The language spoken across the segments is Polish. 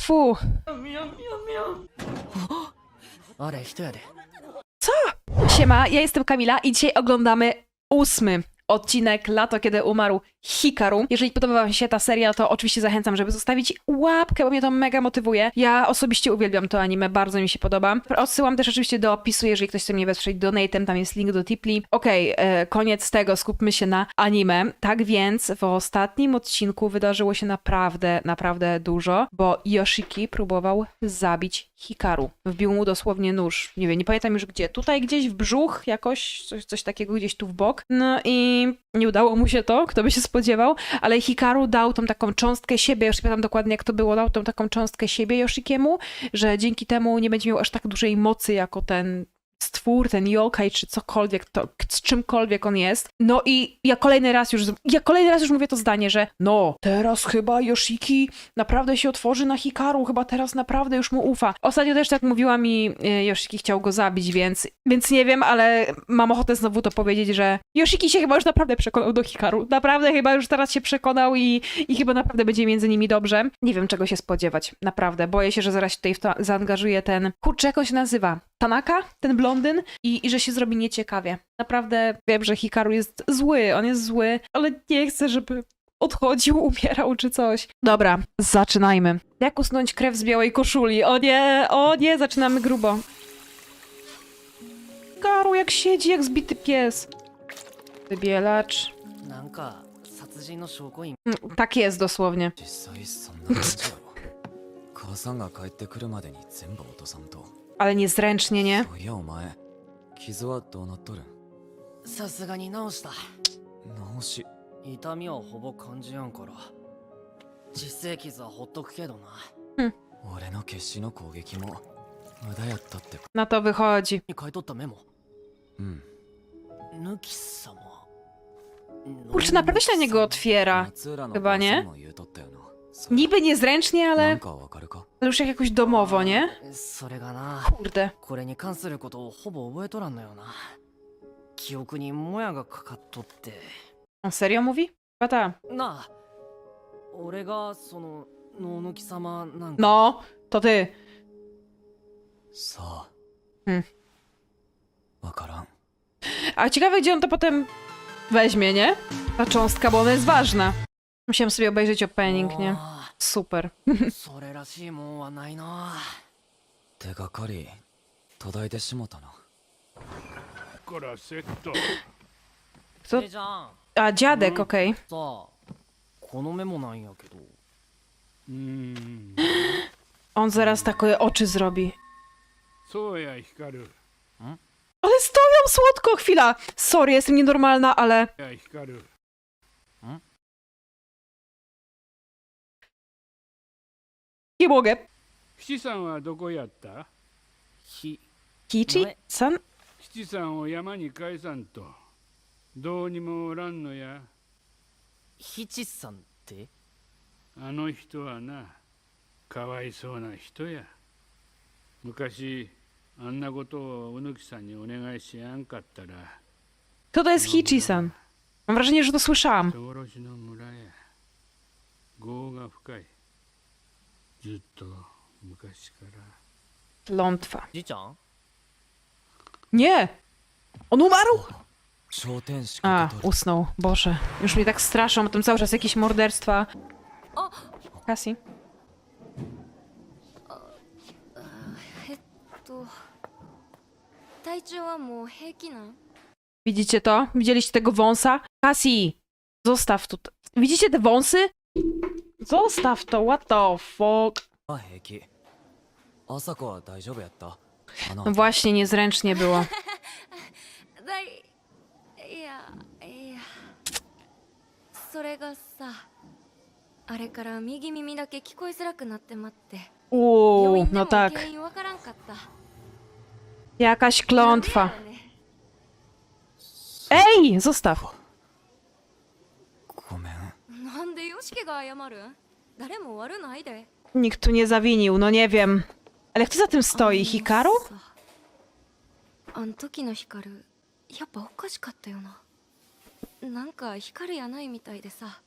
Fu. Co? Siema, ja jestem Kamila i dzisiaj oglądamy ósmy odcinek Lato, kiedy umarł Hikaru. Jeżeli podoba wam się ta seria, to oczywiście zachęcam, żeby zostawić łapkę, bo mnie to mega motywuje. Ja osobiście uwielbiam to anime, bardzo mi się podoba. Odsyłam też oczywiście do opisu, jeżeli ktoś chce mnie wesprzeć donatem, tam jest link do Tipli. Okej, e, koniec tego, skupmy się na anime. Tak więc w ostatnim odcinku wydarzyło się naprawdę, naprawdę dużo, bo Yoshiki próbował zabić Hikaru. Wbił mu dosłownie nóż. Nie wiem, nie pamiętam już gdzie. Tutaj gdzieś w brzuch, jakoś coś, coś takiego gdzieś tu w bok. No i nie udało mu się to, kto by się spodziewał, ale Hikaru dał tą taką cząstkę siebie, już nie pamiętam dokładnie jak to było, dał tą taką cząstkę siebie Yoshikiemu, że dzięki temu nie będzie miał aż tak dużej mocy jako ten stwór, ten yokai, czy cokolwiek, to, z czymkolwiek on jest. No i ja kolejny raz już, ja kolejny raz już mówię to zdanie, że no, teraz chyba Yoshiki naprawdę się otworzy na Hikaru, chyba teraz naprawdę już mu ufa. Ostatnio też tak mówiła mi, e, Yoshiki chciał go zabić, więc, więc nie wiem, ale mam ochotę znowu to powiedzieć, że Yoshiki się chyba już naprawdę przekonał do Hikaru. Naprawdę chyba już teraz się przekonał i, i chyba naprawdę będzie między nimi dobrze. Nie wiem, czego się spodziewać. Naprawdę. Boję się, że zaraz tutaj w to zaangażuje ten... Kurczę, jak on się nazywa? Tanaka? Ten blondyn? I, I że się zrobi nieciekawie. Naprawdę wiem, że Hikaru jest zły, on jest zły, ale nie chcę, żeby odchodził, umierał czy coś. Dobra, zaczynajmy. Jak usunąć krew z białej koszuli? O nie, o nie, zaczynamy grubo. Hikaru, jak siedzi, jak zbity pies. Wybielacz. なんか殺人の証拠員 Mm, Tak jest dosłownie. 実際そんな感じやろ母さんが帰ってくるまでに全部落とさんと Ale niezręcznie, nie? そういやお前傷はどうなっとるんさすがに直した直し痛みはほぼ感じやんから実生傷はほっとくけどな俺の決死の攻撃も無駄やったってか Na to wychodzi. に書いとったメモうん抜き様 Kurczę, naprawdę się na niego otwiera. 松浦の chyba 母 nie? さんも言うとったよなそれ Niby niezręcznie, な ale, んかわかるか ale już jak jakoś domowo, nie? それがな Kurde. これに関することをほぼ覚えとらんのよな記憶にもやがかかっとって On serio mówi? Chyba ta. なあ俺がその脳抜き様なんか No, to ty. さあうんわからん A ciekawe, gdzie on to potem weźmie, nie? Ta cząstka, bo ona jest ważna. Musiałam sobie obejrzeć opening, nie? あ Super. あそれらしいもんはないな手がかり途絶えてしもたなからセット Co? えじゃん A, dziadek, okej. さあこのメモなんやけどうーん On zaraz takie oczy zrobi. そうや光 Ale stoją słodko, chwila. Sorry, jestem nienormalna, ale... や光 Nie mogę. 七さんはどこやった？ひ Kichi-san? 七さんを山に返さんとどうにもおらんのやひちさんってあの人はなかわいそうな人や昔あんなことをうぬきさんにお願いしやんかったら Kto to jest Hichi-san? Mam wrażenie, że to słyszałam. の村や業が深いずっと昔から Lątwa. じいちゃん Nie! On umarł? 昇天使 A, かけとる usnął. Boże. Już mnie tak straszą, tam cały czas jakieś morderstwa. Cassie? えっと体調はもう平気なん Widzicie to? Widzieliście tego wąsa? Cassie! Zostaw tu. Widzicie te wąsy? Zostaw to, what the fuck? あ平気朝子は大丈夫やったあの No właśnie, niezręcznie było. だいいやいやそれがさあれから右耳だけ聞こえづらくなってまって病 Uuu, 院で no も tak. 原因わからんかった Jakaś klątwa. なんでやろね Ej! Zostaw! Nikt tu nie zawinił, no nie wiem. Ale kto za tym stoi? Hikaru? あのさあん時の光るやっぱおかしかったよななんか光やないみたいでさ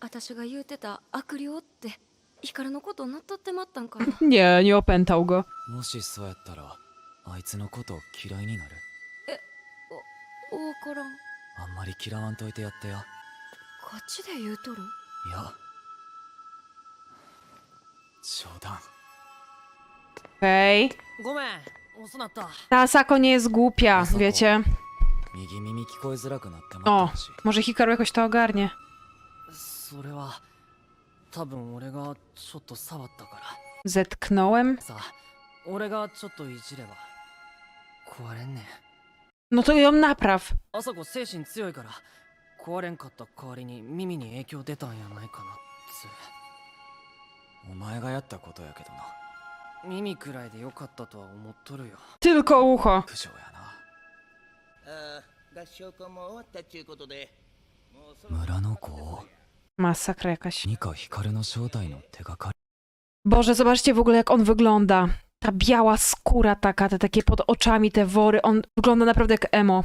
私が言うてた悪霊ってヒカルのことなっとってまったんかな Nie, nie opętał go. もしそうやったらあいつのこと嫌いになる？わからんあんまり嫌わんといてやってやガチで言うとる？いや。冗談。へいごめん遅なった。たさこにすぐぴゃべちゃ右耳聞こえづらくなってもしもしひかるよしとがるねそれは多分俺がちょっと触ったから。絶くのうえんさ俺がちょっといじれば壊れんねん。No to ją napraw. Osoko, 精神強いから。壊れんかった代わりに耳に影響出たんやないかなっつ。お前がやったことやけどな。耳くらいでよかったとは思っとるよ。てるかおは苦情やな。ああ合唱校も終わったちゅうことで。村の子をまさかやかしニカヒカルの正体の手がかり。Boże, zobaczcie w ogóle jak on wygląda. Ta biała skóra taka, te takie pod oczami, te wory. On wygląda naprawdę jak emo.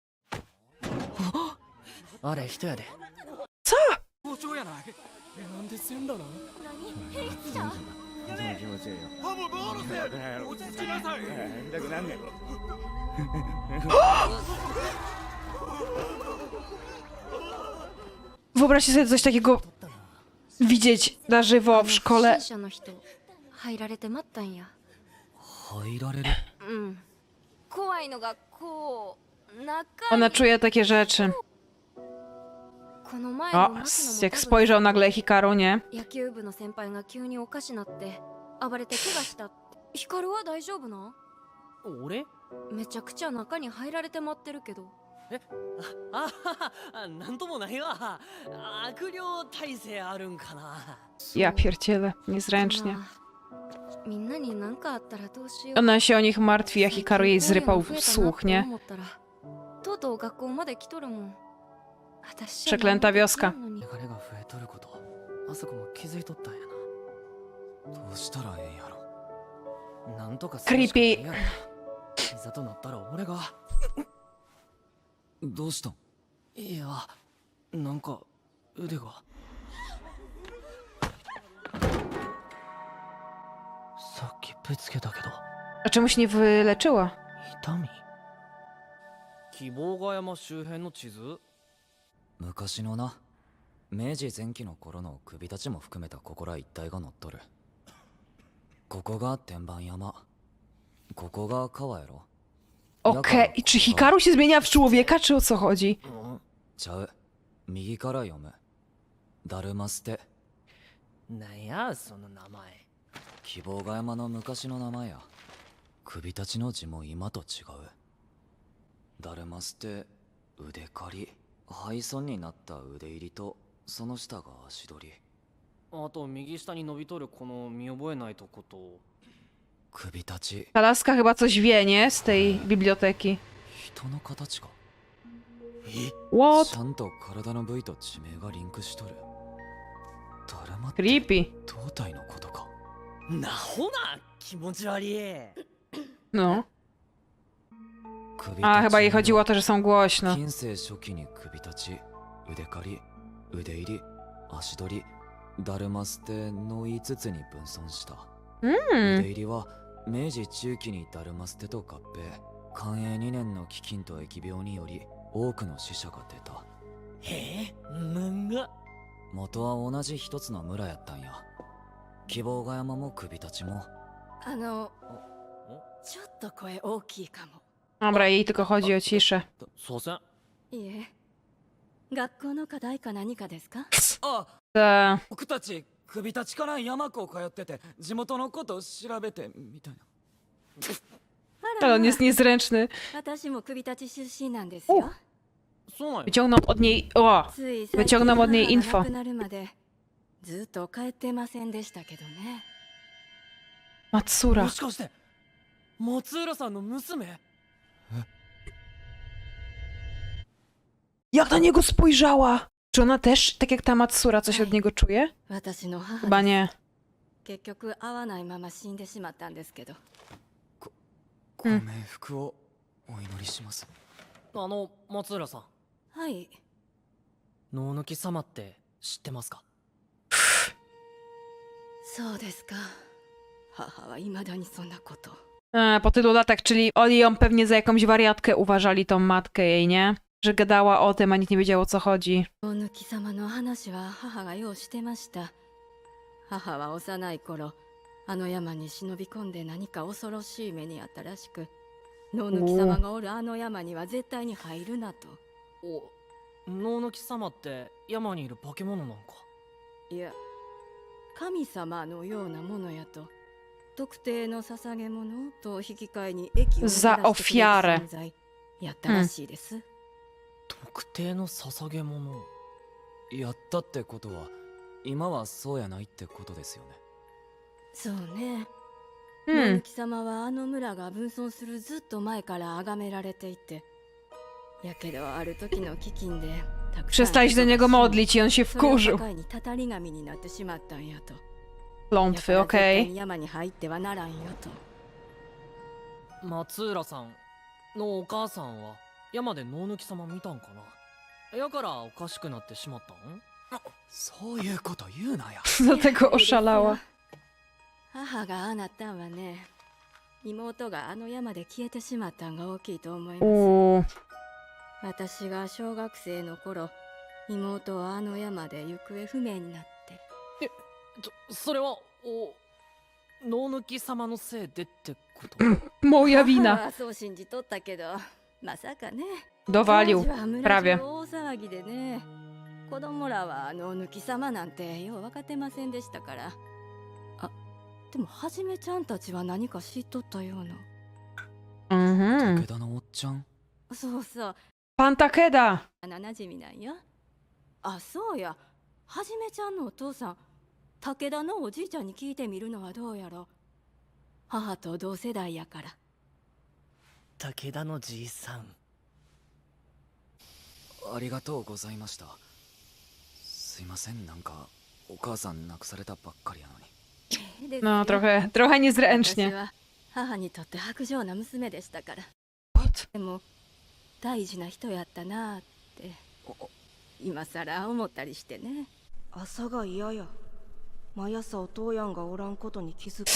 あれ人やで。さあ。包丁やないえなんで死んだの何兵士じゃん気持ちいいよ。ハボボーロス落ち着きなさい。見たくなんねえ Wyobraźcie sobie coś takiego widzieć na żywo w szkole. Hajrarete Ona に czuje takie rzeczy. この前の O, 牧 s- 野 jak も多分 spojrzał nagle Hikaru, nie? 野球部の先輩が急におかしなって暴れて怪我したヒカルは大丈夫なん俺めちゃくちゃ中に入られて待ってるけどああなんともないわ悪霊耐性あるんかな Ja pierdzielę, niezręcznie. まあみんなに何かあったらどうしよう Ona się o nich martwi, a Hikaru jej zrypał w słuch, nie? とうとう学校まで来とるもん。私 Przeklęta wioska. 流れが増えとること。あそこも気づいとったんやどうしたらええんやろ。ななんとかするしかないやろいざとなったら俺が。どうしたん？いやなんか腕が。さっきぶつけたけど。A czemu się nie wyleczyła? 痛み？希望ヶ山周辺の地図？昔のな。明治前期の頃の首立ちも含めたここら一帯が載っとる。ここが天板山。ここが川やろ。Okej, i czy Hikaru się zmienia w człowieka, czy o co chodzi? ちゃう。右から読む。ダルマステなんやその名前。希望ヶ山ダルマステ腕刈り廃村になった腕入りとその下が足取りあと右下に伸びとるこの見覚えないとこと首立ち Ta laska chyba coś wie, nie? Z tej biblioteki. 人の形か What? ちゃんと体の部位と地名がリンクしとるダルマって Creepy. 胴体のことかなほな気持ち悪い No? 首 A, chyba jej 立ち chodziło o to, że są głośno. 近世初期に首立ち腕刈り腕入り足取りダルマステの5つに分散した、腕 Hmm. 入りは明治中期にダルマステと合併。寛永2年の飢饉と疫病により多くの死者が出た。へえなんが。元は同じ一つの村やったんや。希望ヶ山も首立ちも。あのちょっと声大きいかも Dobra, jej tylko chodzi o ciszę. そうせんいえ学校の課題か何かですかあ Ta... 僕たち首立ちから山子通ってて地元のこと調べてみたいなあ Ale on jest niezręczny. 私も首立ち出身なんですよそうなんや Wyciągnął od niej... O! つい最近 Wyciągnął od niej 母が info. 亡くなるまでずっと帰ってませんでしたけどね Matsura. もしかして松浦さんの娘 Jak na niego spojrzała! Czy ona też, tak jak ta Matsura, coś od niego czuje? 私の母 Chyba です nie. 結局会わないまま死んでしまったんですけどご冥福をお祈りしますあの松浦さんはい能抜き様って知ってますかそうですか母はいまだにそんなこと E, po tylu latach, czyli oni ją pewnie za jakąś wariatkę uważali, tą matkę jej, nie? Że gadała o tym, a nikt nie wiedział o co chodzi. 大貫様の話は母がようしてました母は幼い頃あの山に忍び込んで何か恐ろしい目にあったらしく能貫様がおるあの山には絶対に入るなとお能抜き様って山にいる化け物なんかいや神様のようなものやと特定の捧げ物と引き換えに益をもたらしてくれる Za ofiarę. 存在やったらしいです、 特定の捧げ物やったってことは今はそうやないってことですよねそうね能 Hmm. 貫様はあの村が分尊するずっと前から崇められていてやけどある時の飢饉でたくさん Przestali się do niego modlić i on się wkurzył. 境にたたり神になってしまったんやと Klątwy, やから絶対 okej. に山に入山で能抜き様見たんかな？やからおかしくなってしまったん？そういうこと言うなよ Dlatego oszalała. 母がああなったんはね妹があの山で消えてしまったんが大きいと思います.私が小学生の頃妹はあの山で行方不明になって。ちょそれはお能抜き様のせいでってこと？Moja 母 wina. はそう信じとったけどまさかね。Dowalił. Prawie. 中大騒ぎでね。子供らはあの抜き様なんてよう分かってませんでしたから。あでもはじめちゃんたちは何か知っとったような。Mhm. 武田のおっちゃん？そうそう。Pan Takeda. 幼なじみなんやあそうや。はじめちゃんのお父さん武田のおじいちゃんに聞いてみるのはどうやろ。母と同世代やから武田のじいさん。ありがとうございました。すいませんなんかお母さん亡くされたばっかりやのに。No, 母にとって薄情な娘でしたから。What? でも大事な人やったなあって今さら思ったりしてね。朝が嫌や。毎朝お父やんがおらんことに気づく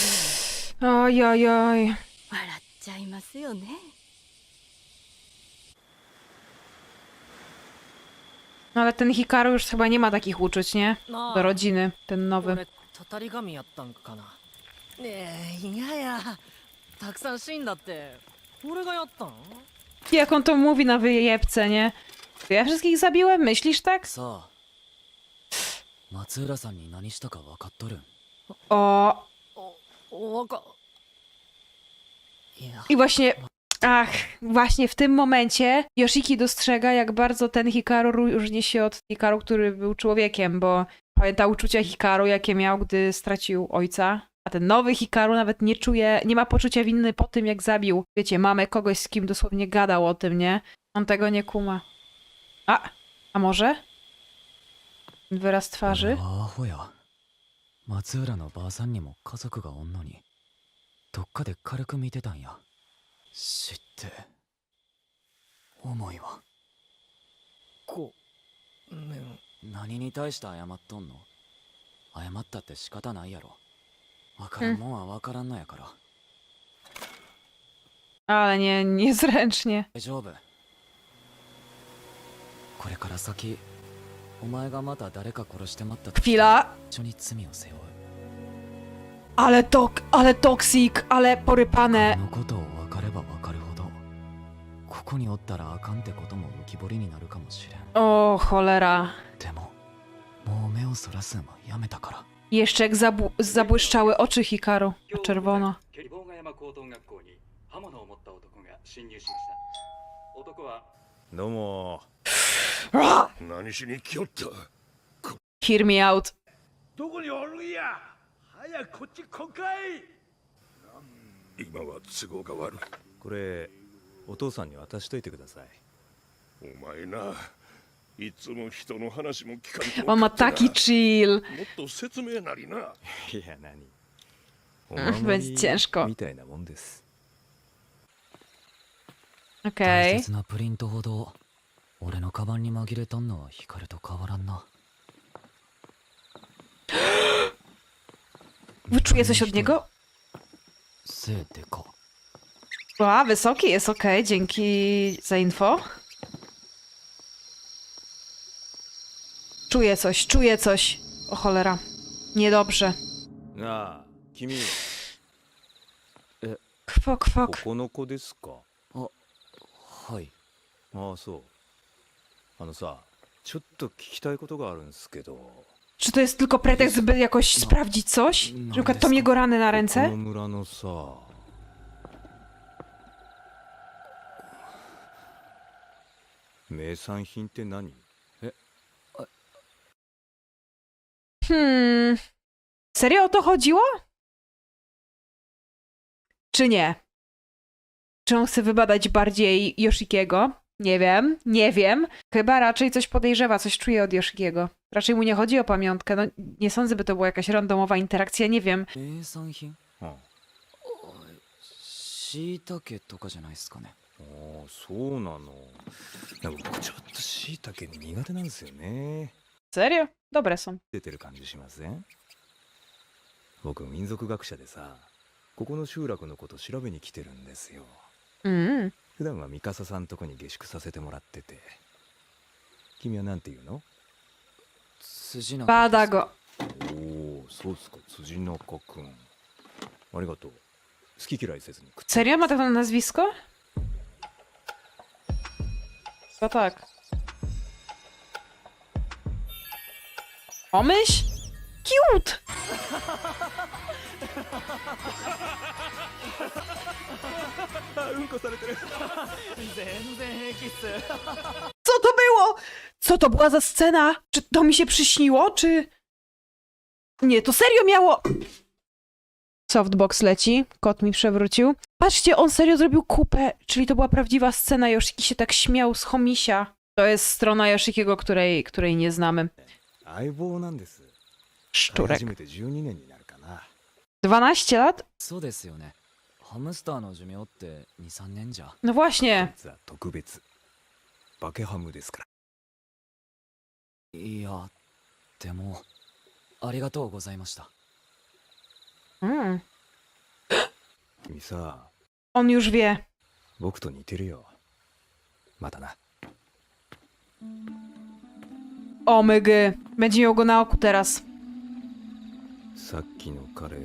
Oj, oj, oj. 笑っちゃいますよね No ale ten Hikaru już chyba nie ma takich uczuć, nie? な Do rodziny, ten nowy. 俺たたり神やったんかなねえいややたくさん死んだって俺がやったん Jak on to mówi na wyjebce, nie? To ja wszystkich zabiłem? Myślisz tak? さあ松浦さんに何したか分かっとるん O, おわかいや i właśnie... Ach, właśnie w tym momencie Yoshiki dostrzega, jak bardzo ten Hikaru różni się od Hikaru, który był człowiekiem, bo pamięta uczucia Hikaru, jakie miał, gdy stracił ojca. A ten nowy Hikaru nawet nie czuje, nie ma poczucia winy po tym, jak zabił, wiecie, mamy kogoś, z kim dosłownie gadał o tym, nie? On tego nie kuma. A, a może? Wyraz twarzy? No, Matsura no ba-san mo kazoku ga ni. Dokka de karuku mite tan ya. 知って重いわごめん。何に対して謝っとんの？謝ったって仕方ないやろ。分からんもんは分からんのやから。Ale nie, niezręcznie. 大丈夫。これから先お前がまた誰か殺してまったとしても Chwila. 一緒に罪を背負う。Ale tok, ale toksik, ale こ porypane. のことをここにおったらあかんってことも浮き彫りになるかもしれん O, cholera. でももう目をそらすんはやめたから Jeszcze jak zabł- zabłyszczały oczy Hikaru. Czerwono. ケリボーガ山高等学校に刃物を持った男が侵入しました男はどうも何しに来よった Hear me out. どこにおるんや早くこっち来んかい今は都合が悪いこれ お父さんに渡しといてくださいお前ないつも人の話も聞かんと On ma taki chill. もっと説明なりな いや何？お守 będzie り ciężko. みたいなもんです大 Okej. 切なプリントほど俺のカバンに紛れとんのは光と変わらんな Wyczuję coś od niego? 背でか A, wysoki jest, okej, dzięki za info. Czuję coś, czuję coś. O cholera. Niedobrze. なあ君 Kwok, こ kwok. この子ですかはいああそうあのさちょっと聞きたいことがあるんですけど Czy to jest tylko pretekst, by jakoś sprawdzić coś? no Na przykład to jego rany na この ręce? 村のさ 名産品って何 Hmm. Serio o to chodziło? Czy nie? Czy on chce wybadać bardziej Yoshikiego? Nie wiem, nie wiem. Chyba raczej coś podejrzewa, coś czuje od Yoshikiego. Raczej mu nie chodzi o pamiątkę. No, nie sądzę, by to była jakaś randomowa interakcja, nie wiem. 名産品 ああそうなのなんか僕ちょっとしいたけ苦手なんですよね Serio? Dobre są. 出てる感じしません？僕民族学者でさここの集落のこと調べに来てるんですよ Mm. 普段はミカサさんとこに下宿させてもらってて君は何て言うの？筋な Bada go. おおそうっすか辻中くんありがとう好き嫌いせずに Serio? Ma takie nazwisko? Chyba tak. Pomyśl? Cute! Co to było? Co to była za scena? Czy to mi się przyśniło, czy... Nie, to serio miało Softbox leci, kot mi przewrócił. Patrzcie, on serio zrobił kupę, czyli to była prawdziwa scena. Yoshiki się tak śmiał z Homisia. To jest strona Yoshikiego, której, której nie znamy. 相棒なんです飼い Szczurek. 始めて12年になるかな 12 lat? そうですよねハムスターの寿命って23年じゃ No こい właśnie. つは特別バケハムですからいやでもありがとうございました Mm. 君さ On już wie. 僕と似てるよまたな O mygy. Będzie miał go na oku teraz. さっきの彼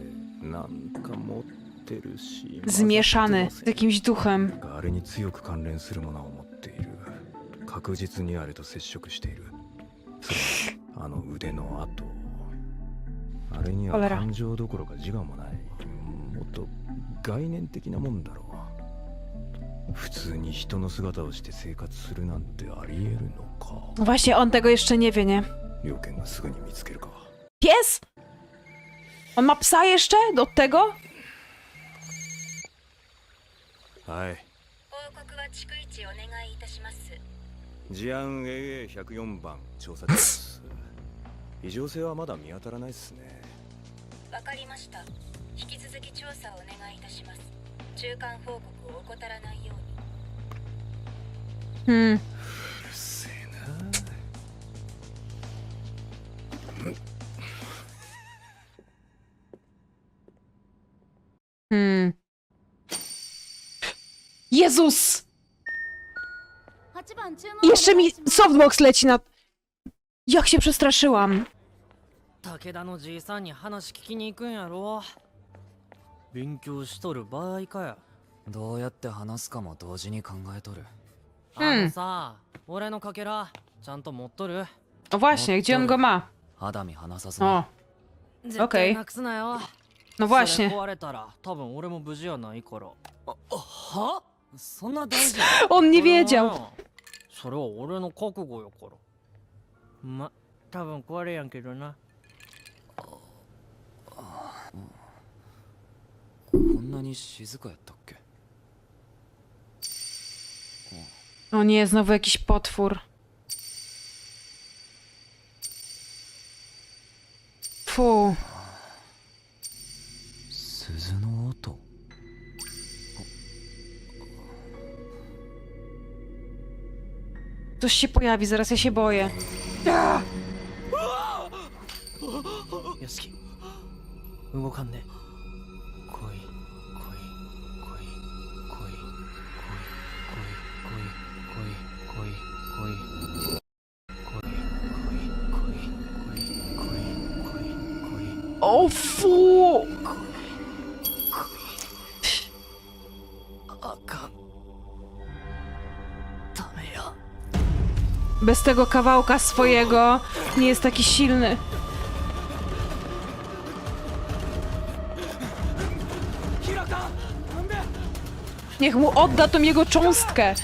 なんか持ってるし Zmieszany z jakimś duchem. なんかあれに強く関連するものを持っている確実にあれと接触しているそれはあの腕の跡あれには.感情どころか自我もないもっと概念的なもんだろう普通に人の姿をして生活するなんてありえるのか Właśnie, on tego jeszcze nie wie, nie? 猟犬がすぐに見つけるか Pies? On ma psa jeszcze? Do tego? はい報告は逐一お願いいたします事案 AA104 番調査中です 異常性はまだ見当たらないっすねわかりました引き続き調査をお願いいたします中間報告を怠らないように Hmm. うるせえな Hmm. Jezus! Jeszcze mi softbox leci na... Jak się przestraszyłam. 武田のじいさんに話聞きに行くんやろ。勉強しとる場合かよどうやって話すかも同時に考えとる。あのさ、俺のかけらちゃんと持っとる。właśnie, gdzie on go ma? 肌身離さずな O, 絶対なくすなよ。no właśnie. 壊れたら多分俺も無事やないから。あは？そんな大事？On nie wiedział. それは俺の覚悟やから。ま多分壊れやんけどなんなに静かやったっけ O nie, znowu jakiś potwór. Fu, 鈴の音 ktoś się pojawi, zaraz ja się boję. 屋敷動かんねえ Bez tego kawałka swojego nie jest taki silny. Niech mu odda tą jego cząstkę.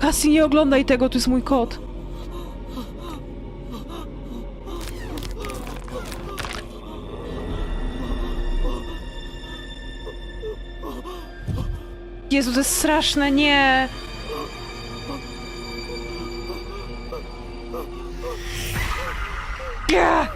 Kasi, nie oglądaj tego, tu jest mój kot. Jezu, to jest straszne, nie! Ja!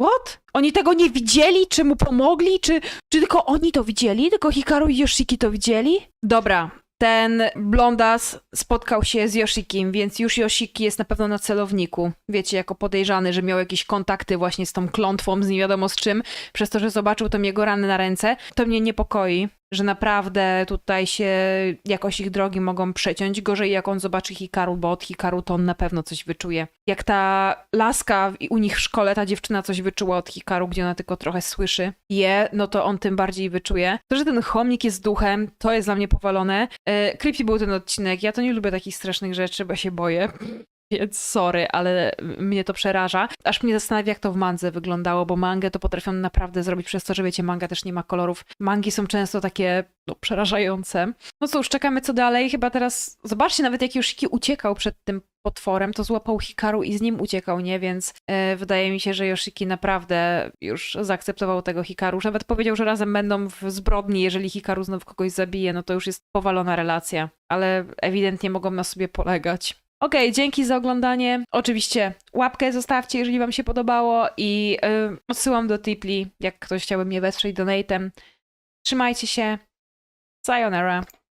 What? Oni tego nie widzieli? Czy mu pomogli? Czy, czy tylko oni to widzieli? Tylko Hikaru i Yoshiki to widzieli? Dobra, ten blondas spotkał się z Yoshikim, więc już Yoshiki jest na pewno na celowniku. Wiecie, jako podejrzany, że miał jakieś kontakty właśnie z tą klątwą, z nie wiadomo z czym, przez to, że zobaczył tam jego rany na ręce. To mnie niepokoi, że naprawdę tutaj się jakoś ich drogi mogą przeciąć. Gorzej jak on zobaczy Hikaru, bo od Hikaru to on na pewno coś wyczuje. Jak ta laska u nich w szkole, ta dziewczyna coś wyczuła od Hikaru, gdzie ona tylko trochę słyszy je, no to on tym bardziej wyczuje. To, że ten chomik jest duchem, to jest dla mnie powalone. E, creepy był ten odcinek. Ja to nie lubię takich strasznych rzeczy, bo się boję. Więc sorry, ale mnie to przeraża. Aż mnie zastanawia, jak to w mandze wyglądało, bo mangę to potrafią naprawdę zrobić przez to, że wiecie, manga też nie ma kolorów. Mangi są często takie no, przerażające. No cóż, czekamy co dalej. Chyba teraz, zobaczcie, nawet jak Yoshiki uciekał przed tym potworem, to złapał Hikaru i z nim uciekał, nie? Więc e, wydaje mi się, że Yoshiki naprawdę już zaakceptował tego Hikaru. Nawet powiedział, że razem będą w zbrodni. Jeżeli Hikaru znów kogoś zabije, no to już jest powalona relacja. Ale ewidentnie mogą na sobie polegać. Okej, dzięki za oglądanie. Oczywiście łapkę zostawcie, jeżeli wam się podobało i yy, odsyłam do Tipli, jak ktoś chciałby mnie wesprzeć donatem. Trzymajcie się. Sayonara.